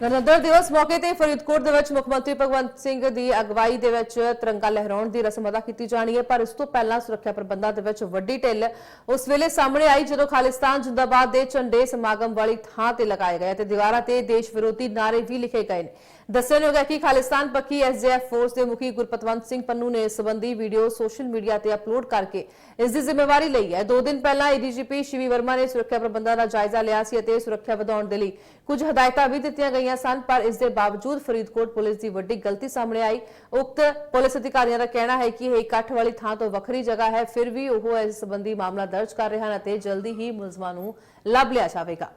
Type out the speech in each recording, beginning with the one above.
ਗਣਤੰਤਰ ਦਿਵਸ ਮੌਕੇ ਤੇ ਫਰੀਦਕੋਟ ਦੇ ਵਿੱਚ ਮੁੱਖ ਮੰਤਰੀ ਭਗਵੰਤ ਸਿੰਘ ਦੀ ਅਗਵਾਈ ਦੇ ਵਿੱਚ ਤਿਰੰਗਾ ਲਹਿਰਾਉਣ ਦੀ ਰਸਮ ਅਦਾ ਕੀਤੀ ਜਾਣੀ ਹੈ, ਪਰ ਇਸ ਤੋਂ ਪਹਿਲਾਂ ਸੁਰੱਖਿਆ ਪ੍ਰਬੰਧਾਂ ਦੇ ਵਿੱਚ ਵੱਡੀ ਢਿੱਲ ਉਸ ਵੇਲੇ ਸਾਹਮਣੇ ਆਈ ਜਦੋਂ ਖਾਲਿਸਤਾਨ ਜਿੰਦਾਬਾਦ ਦੇ ਝੰਡੇ ਸਮਾਗਮ ਵਾਲੀ ਥਾਂ ਤੇ ਲਗਾਏ ਗਏ ਤੇ ਦੀਵਾਰਾਂ ਤੇ ਦੇਸ਼ ਵਿਰੋਧੀ ਨਾਰੇ ਵੀ ਲਿਖੇ ਗਏ ਨੇ। ਦੱਸਣਯੋਗ ਹੈ ਕਿ ਖਾਲਿਸਤਾਨ ਪੱਕੀ ਐਸਜੀਐਫ ਫੋਰਸ ਦੇ ਮੁਖੀ ਗੁਰਪਤਵੰਤ ਸਿੰਘ ਪੰਨੂ ਨੇ ਇਸ ਸੰਬੰਧੀ ਵੀਡੀਓ ਸੋਸ਼ਲ ਮੀਡੀਆ ਤੇ ਅਪਲੋਡ ਕਰਕੇ ਇਸ ਦੀ ਜ਼ਿੰਮੇਵਾਰੀ ਲਈ ਹੈ। ਦੋ ਦਿਨ ਪਹਿਲਾਂ ਏਡੀਜੀਪੀ ਸ਼ਿਵੀ ਵਰਮਾ ਨੇ ਸੁਰੱਖਿਆ ਪ੍ਰਬੰਧਾਂ ਦਾ ਜਾਇਜ਼ਾ ਲਿਆ ਸੀ ਅਤੇ ਸੁਰੱਖਿਆ ਵਧਾਉਣ ਦੇ ਲਈ ਕੁਝ ਹਦਾਇਤਾਂ ਵੀ ਦਿੱਤੀਆਂ ਗਈਆਂ ਸਨ, ਪਰ ਇਸ ਦੇ ਬਾਵਜੂਦ ਫਰੀਦਕੋਟ ਪੁਲਿਸ ਦੀ ਵੱਡੀ ਗਲਤੀ ਸਾਹਮਣੇ ਆਈ। ਉਕਤ ਪੁਲਿਸ ਅਧਿਕਾਰੀਆਂ ਦਾ ਕਹਿਣਾ ਹੈ ਕਿ ਇਹ ਇਕੱਠ ਵਾਲੀ ਥਾਂ ਤੋਂ ਵੱਖਰੀ ਜਗ੍ਹਾ ਹੈ। ਫਿਰ ਵੀ ਉਹ ਇਸ ਸੰਬੰਧੀ ਮਾਮਲਾ ਦਰਜ ਕਰ ਰਹੇ ਹਨ ਅਤੇ ਜਲਦੀ ਹੀ ਮੁਲਜ਼ਮਾਂ ਨੂੰ ਲੱਭ ਲਿਆ ਜਾਵੇਗਾ।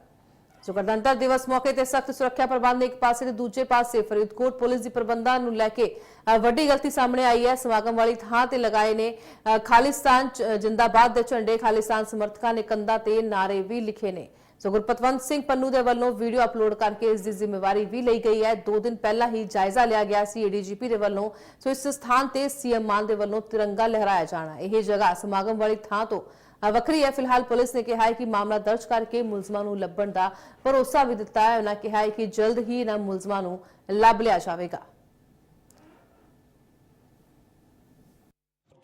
ਸੋ ਗਣਤੰਤਰ ਦਿਵਸ ਮੌਕੇ ਤੇ ਸਖਤ ਸੁਰੱਖਿਆ ਪ੍ਰਬੰਧ ਇੱਕ ਪਾਸੇ ਤੇ ਦੂਜੇ ਪਾਸੇ ਫਰੀਦਕੋਟ ਪੁਲਿਸ ਦੀ ਪ੍ਰਬੰਧਾਂ ਨੂੰ ਲੈ ਕੇ ਵੱਡੀ ਗਲਤੀ ਸਾਹਮਣੇ ਆਈ ਹੈ। ਸਮਾਗਮ ਵਾਲੀ ਥਾਂ ਤੇ ਲਗਾਏ ਨੇ ਅ, ਖਾਲਿਸਤਾਨ ਜਿੰਦਾਬਾਦ ਦੇ ਝੰਡੇ ਖਾਲਿਸਤਾਨ ਸਮਰਥਕਾਂ ਨੇ ਕੰਧਾਂ ਤੇ ਨਾਰੇ ਵੀ ਲਿਖੇ ਨੇ। ਸੋ ਗੁਰਪਤਵੰਤ ਸਿੰਘ ਪੰਨੂ ਦੇ ਵੱਲੋਂ ਵੀਡੀਓ ਅਪਲੋਡ ਕਰਕੇ ਇਸ ਦੀ ਜ਼ਿੰਮੇਵਾਰੀ ਵੀ ਲਈ ਗਈ ਹੈ। ਦੋ ਦਿਨ ਪਹਿਲਾਂ ਹੀ ਜਾਇਜ਼ਾ ਲਿਆ ਗਿਆ ਸੀ ਏਡੀਜੀਪੀ ਦੇ ਵੱਲੋਂ। ਸੋ ਇਸ ਸਥਾਨ ਤੇ ਸੀਐਮ ਮਾਨ ਦੇ ਵੱਲੋਂ ਤਿਰੰਗਾ ਲਹਿਰਾਇਆ ਜਾਣਾ। ਇਹ ਜਗ੍ਹਾ ਸਮਾਗਮ ਵਾਲੀ ਥਾਂ ਤੋਂ ਵੱਖਰੀ ਹੈ। ਫਿਲਹਾਲ ਪੁਲਿਸ ਨੇ ਕਿਹਾ ਹੈ ਕਿ ਮਾਮਲਾ ਦਰਜ ਕਰਕੇ ਮੁਲਜ਼ਮਾਂ ਨੂੰ ਲੱਭਣ ਦਾ ਭਰੋਸਾ ਵੀ ਦਿੱਤਾ ਹੈ। ਉਹਨਾਂ ਕਿਹਾ ਹੈ ਕਿ ਜਲਦ ਹੀ ਇਹਨਾਂ ਮੁਲਜ਼ਮਾਂ ਨੂੰ ਲੱਭ ਲਿਆ ਜਾਵੇਗਾ।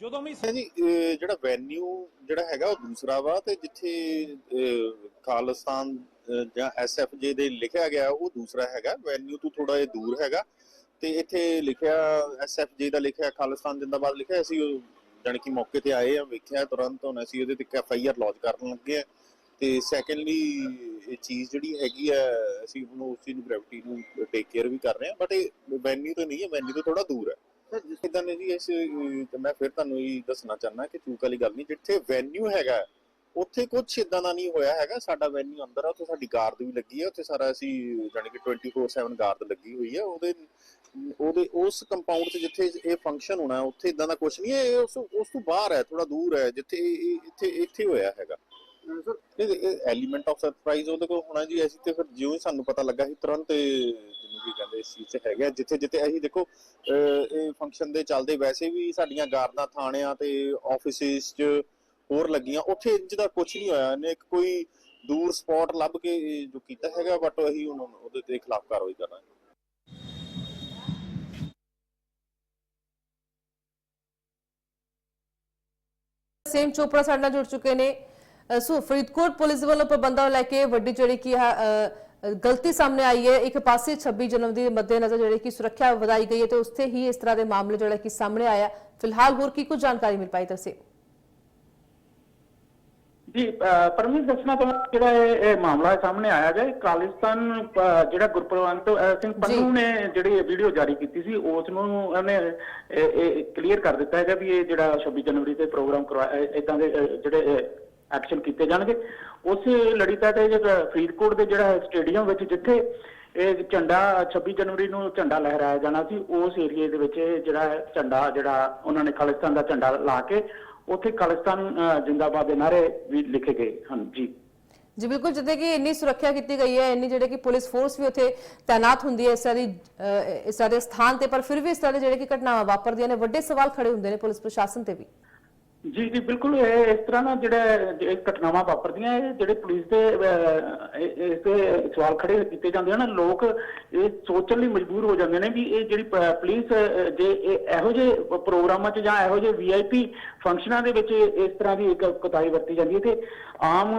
ਜਦੋਂ ਵੀ ਜੀ ਜਿਹੜਾ ਵੈਨਿਊ ਜਿਹੜਾ ਹੈਗਾ ਉਹ ਦੂਸਰਾ ਵਾ ਤੇ ਜਿੱਥੇ ਖਾਲਿਸਤਾਨ ਜਾਂ ਐਸਐਫਜੇ ਦੇ ਲਿਖਿਆ ਗਿਆ ਉਹ ਦੂਸਰਾ ਹੈਗਾ ਵੈਨਿਊ ਤੋਂ ਥੋੜਾ ਜਿਹਾ ਦੂਰ ਹੈਗਾ। ਤੇ ਇੱਥੇ ਲਿਖਿਆ ਐਸਐਫਜੇ ਦਾ ਲਿਖਿਆ ਖਾਲਿਸਤਾਨ ਜਿੰਦਾਬਾਦ ਲਿਖਿਆ ਅਸੀਂ ਉਹ ਜਾਣੀ ਕਿ ਮੌਕੇ ਤੇ ਆਏ ਆ ਵੇਖਿਆ ਤੁਰੰਤ ਹੁਣ ਅਸੀਂ ਉਹਦੇ ਤੇ ਐਫਆਈਆਰ ਲੌਂਚ ਕਰਨ ਲੱਗੇ ਆ। ਤੇ ਸੈਕੰਡਲੀ ਇਹ ਚੀਜ਼ ਜਿਹੜੀ ਹੈਗੀ ਆ ਅਸੀਂ ਉਹਨੂੰ ਉਸ ਚੀਜ਼ ਨੂੰ ਗ੍ਰੈਵਿਟੀ ਨੂੰ ਟੇਕ ਕੇਅਰ ਵੀ ਕਰ ਰਹੇ ਆ ਬਟ ਇਹ ਵੈਨਿਊ ਤੋਂ ਨਹੀਂ ਹੈ ਵੈਨਿਊ ਤੋਂ ਥੋੜਾ ਦੂਰ ਹੈ। ਇਦਾਂ ਨੇ ਜੀ ਇਸ ਮੈਂ ਫਿਰ ਤੁਹਾਨੂੰ ਇਹ ਦੱਸਣਾ ਚਾਹਨਾ ਕਿ ਚੂਕ ਵਾਲੀ ਗੱਲ ਨਹੀਂ ਜਿੱਥੇ ਵੈਨਿਊ ਹੈਗਾ ਉੱਥੇ ਕੁਝ ਇਦਾਂ ਦਾ ਨਹੀਂ ਹੋਇਆ ਹੈਗਾ ਸਾਡਾ ਵੈਨਿਊ ਅੰਦਰ ਆ ਉੱਥੇ ਸਾਡੀ ਗਾਰਡ ਵੀ ਲੱਗੀ ਹੈ ਉੱਥੇ ਸਾਰਾ ਅਸੀਂ ਜਾਣੀ ਕਿ 24/7 ਗਾਰਡ ਲੱਗੀ ਹੋਈ ਹੈ ਉਹਦੇ ਉਹਦੇ ਉਸ ਕੰਪਾਊਂਡ 'ਚ ਜਿੱਥੇ ਇਹ ਫੰਕਸ਼ਨ ਹੋਣਾ ਉੱਥੇ ਇਦਾਂ ਦਾ ਕੁਝ ਨਹੀਂ ਹੈ ਇਹ ਉਸ ਉਸ ਤੋਂ ਬਾਹਰ ਹੈ ਥੋੜਾ ਦੂਰ ਹੈ ਜਿੱਥੇ ਇੱਥੇ ਇੱਥੇ ਹੋਇਆ ਹੈਗਾ। ਇਹ ਐਲੀਮੈਂਟ ਆਫ ਸਰਪ੍ਰਾਈਜ਼ ਉਹਦੇ ਕੋਲ ਹੋਣਾ ਜੀ ਅਸੀਂ ਤੇ ਫਿਰ ਜਿਉਂ ਹੀ ਸਾਨੂੰ ਪਤਾ ਲੱਗਾ ਸੀ ਤੁਰੰਤ ਜਿਹਨੂੰ ਕੀ ਕਹਿੰਦੇ ਇਸ ਚੀਜ਼ 'ਚ ਹੈਗਾ ਜਿੱਥੇ ਜਿੱਥੇ ਅਸੀਂ ਦੇਖੋ ਇਹ ਫੰਕਸ਼ਨ ਦੇ ਚੱਲਦੇ ਵੈਸੇ ਵੀ ਸਾਡੀਆਂ ਗਾਰਦਾਂ ਥਾਣਿਆਂ ਤੇ ਆਫਿਸਿਸ 'ਚ ਹੋਰ ਲੱਗੀਆਂ। ਉੱਥੇ ਇੰਜ ਦਾ ਕੁਝ ਨਹੀਂ ਹੋਇਆ। ਇਹਨੇ ਇੱਕ ਕੋਈ ਦੂਰ ਸਪੌਟ ਲੱਭ ਕੇ ਜੋ ਕੀਤਾ ਹੈਗਾ ਬਟ ਅਸੀਂ ਹੁਣ ਉਹਦੇ ਤੇ ਖਿਲਾਫ ਕਾਰਵਾਈ ਕਰਾਂਗੇ ਸੇਮ ਚੋਪੜਾ ਸਾਡੇ ਨਾਲ ਜੁੜ ਚੁੱਕੇ ਨੇ। ਸੋ ਫਰੀਦਕੋਟ ਪੁਲਿਸ ਵੱਲੋਂ ਪ੍ਰਬੰਧਾਂ ਲੈ ਕੇ ਵੱਡੀ ਜਿਹੜੀ ਕੀ ਗਲਤੀ ਸਾਹਮਣੇ ਆਈ ਹੈ। ਇੱਕ ਪਾਸੇ 26 ਜਨਵਰੀ ਦੇ ਮੱਦੇਨਜ਼ਰ ਜਿਹੜੀ ਕਿ ਸੁਰੱਖਿਆ ਵਧਾਈ ਗਈ ਹੈ ਤੇ ਉਸਤੇ ਹੀ ਇਸ ਤਰ੍ਹਾਂ ਦੇ ਮਾਮਲੇ ਜਿਹੜਾ ਕਿ ਸਾਹਮਣੇ ਆਇਆ। ਫਿਲਹਾਲ ਹੋਰ ਕੀ ਕੁਝ ਜਾਣਕਾਰੀ ਮਿਲ ਪਾਈ ਦੱਸੇ ਜੀ ਪਰਮਜੀਤ ਦੱਸਣਾ ਤੋਂ ਜਿਹੜਾ ਇਹ ਮਾਮਲਾ ਸਾਹਮਣੇ ਆਇਆ ਹੈ ਖਾਲਿਸਤਾਨ ਜਿਹੜਾ ਗੁਰਪ੍ਰਵੰਤ ਸਿੰਘ ਪੰਨੂ ਨੇ ਜਿਹੜੀ ਵੀਡੀਓ ਜਾਰੀ ਕੀਤੀ ਸੀ ਉਸ ਨੂੰ ਉਹਨੇ ਇਹ ਕਲੀਅਰ ਕਰ ਦਿੱਤਾ ਹੈਗਾ ਵੀ ਇਹ ਜਿਹੜਾ 26 ਜਨਵਰੀ ਤੇ ਪ੍ਰੋਗਰਾਮ ਕਰਵਾਇਆ ਇਦਾਂ ਦੇ ਜਿਹੜੇ ਐਕਸ਼ਨ ਕੀਤੇ ਜਾਣਗੇ। ਉਸ ਲੜੀ ਤਹਿਤ ਇਹ ਜਿਹੜਾ ਫਰੀਦਕੋਟ ਦੇ ਜਿਹੜਾ ਸਟੇਡੀਅਮ ਵਿੱਚ ਜਿੱਥੇ ਇਹ ਝੰਡਾ 26 ਜਨਵਰੀ ਨੂੰ ਝੰਡਾ ਲਹਿਰਾਇਆ ਜਾਣਾ ਸੀ ਉਸ ਏਰੀਏ ਦੇ ਵਿੱਚ ਜਿਹੜਾ ਝੰਡਾ ਜਿਹੜਾ ਉਹਨਾਂ ਨੇ ਖਾਲਿਸਤਾਨ ਦਾ ਝੰਡਾ ਲਾ ਕੇ ਉੱਥੇ ਖਾਲਿਸਤਾਨ ਜਿੰਦਾਬਾਦ ਦੇ ਨਾਰੇ ਵੀ ਲਿਖੇ ਗਏ ਹਨ। ਜੀ। ਜੀ, ਬਿਲਕੁਲ, ਜਿੱਥੇ ਕਿ ਇੰਨੀ ਸੁਰੱਖਿਆ ਕੀਤੀ ਗਈ ਹੈ, ਇੰਨੀ ਜਿਹੜੇ ਕਿ ਪੁਲਿਸ ਫੋਰਸ ਵੀ ਉੱਥੇ ਤਾਇਨਾਤ ਹੁੰਦੀ ਹੈ ਇਸ ਤਰ੍ਹਾਂ ਦੀ ਇਸ ਤਰ੍ਹਾਂ ਦੇ ਸਥਾਨ ਤੇ, ਪਰ ਫਿਰ ਵੀ ਇਸ ਤਰ੍ਹਾਂ ਦੇ ਜਿਹੜੇ ਕਿ ਘਟਨਾਵਾਂ ਵਾਪਰਦੀਆਂ ਨੇ, ਵੱਡੇ ਸਵਾਲ ਖੜੇ ਹੁੰਦੇ ਨੇ ਪੁਲਿਸ ਪ੍ਰਸ਼ਾਸਨ ਤੇ ਵੀ। ਜੀ ਜੀ, ਬਿਲਕੁਲ ਇਹ ਇਸ ਤਰ੍ਹਾਂ ਨਾ ਜਿਹੜੇ ਘਟਨਾਵਾਂ ਵਾਪਰਦੀਆਂ, ਇਹ ਜਿਹੜੇ ਪੁਲਿਸ ਦੇ ਇਸ ਤੇ ਸਵਾਲ ਖੜੇ ਕੀਤੇ ਜਾਂਦੇ ਹਨ ਲੋਕ ਇਹ ਸੋਚਣ ਲਈ ਮਜਬੂਰ ਹੋ ਜਾਂਦੇ ਨੇ ਵੀ ਇਹ ਜਿਹੜੀ ਪੁਲਿਸ ਜੇ ਇਹੋ ਜਿਹੇ ਪ੍ਰੋਗਰਾਮਾਂ 'ਚ ਜਾਂ ਇਹੋ ਜਿਹੇ ਵੀਆਈਪੀ ਫੰਕਸ਼ਨਾਂ ਦੇ ਵਿੱਚ ਇਸ ਤਰ੍ਹਾਂ ਦੀ ਇੱਕ ਕਤਾਈ ਵਰਤੀ ਜਾਂਦੀ ਹੈ ਤੇ ਆਮ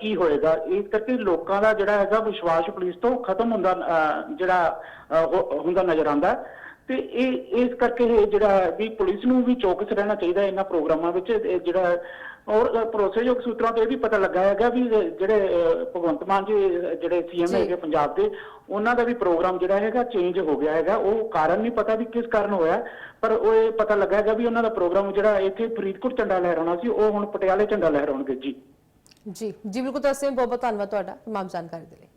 ਕੀ ਹੋਏਗਾ? ਇਸ ਕਰਕੇ ਲੋਕਾਂ ਦਾ ਜਿਹੜਾ ਹੈਗਾ ਵਿਸ਼ਵਾਸ ਪੁਲਿਸ ਤੋਂ ਖਤਮ ਹੁੰਦਾ ਜਿਹੜਾ ਹੁੰਦਾ ਨਜ਼ਰ ਆਉਂਦਾ। ਤੇ ਇਹ ਇਸ ਕਰਕੇ ਇਹ ਜਿਹੜਾ ਵੀ ਪੁਲਿਸ ਨੂੰ ਵੀ ਚੌਕਸ ਰਹਿਣਾ ਚਾਹੀਦਾ ਇਹਨਾਂ ਪ੍ਰੋਗਰਾਮਾਂ ਵਿੱਚ ਇਹ ਜਿਹੜਾ ਔਰ ਭਰੋਸੇਯੋਗ ਸੂਤਰਾਂ ਤੋਂ ਇਹ ਵੀ ਪਤਾ ਲੱਗਾ ਹੈਗਾ ਵੀ ਜਿਹੜੇ ਭਗਵੰਤ ਮਾਨ ਜੀ ਜਿਹੜੇ ਸੀਐਮ। ਹੈਗੇ ਪੰਜਾਬ ਦੇ ਉਹਨਾਂ ਦਾ ਵੀ ਪ੍ਰੋਗਰਾਮ ਜਿਹੜਾ ਹੈਗਾ ਚੇਂਜ ਹੋ ਗਿਆ ਹੈਗਾ। ਉਹ ਕਾਰਨ ਨਹੀਂ ਪਤਾ ਵੀ ਕਿਸ ਕਾਰਨ ਹੋਇਆ ਪਰ ਉਹ ਇਹ ਪਤਾ ਲੱਗਾ ਹੈਗਾ ਵੀ ਉਹਨਾਂ ਦਾ ਪ੍ਰੋਗਰਾਮ ਜਿਹੜਾ ਇੱਥੇ ਫਰੀਦਕੋਟ ਝੰਡਾ ਲਹਿਰਾਉਣਾ ਸੀ ਉਹ ਹੁਣ ਪਟਿਆਲੇ ਝੰਡਾ ਲਹਿਰਾਉਣਗੇ ਜੀ। ਜੀ ਜੀ ਬਿਲਕੁਲ ਤਰਸੇਮ ਬਹੁਤ ਬਹੁਤ ਧੰਨਵਾਦ ਤੁਹਾਡਾ ਤਮਾਮ ਜਾਣਕਾਰੀ ਦੇ ਲਈ।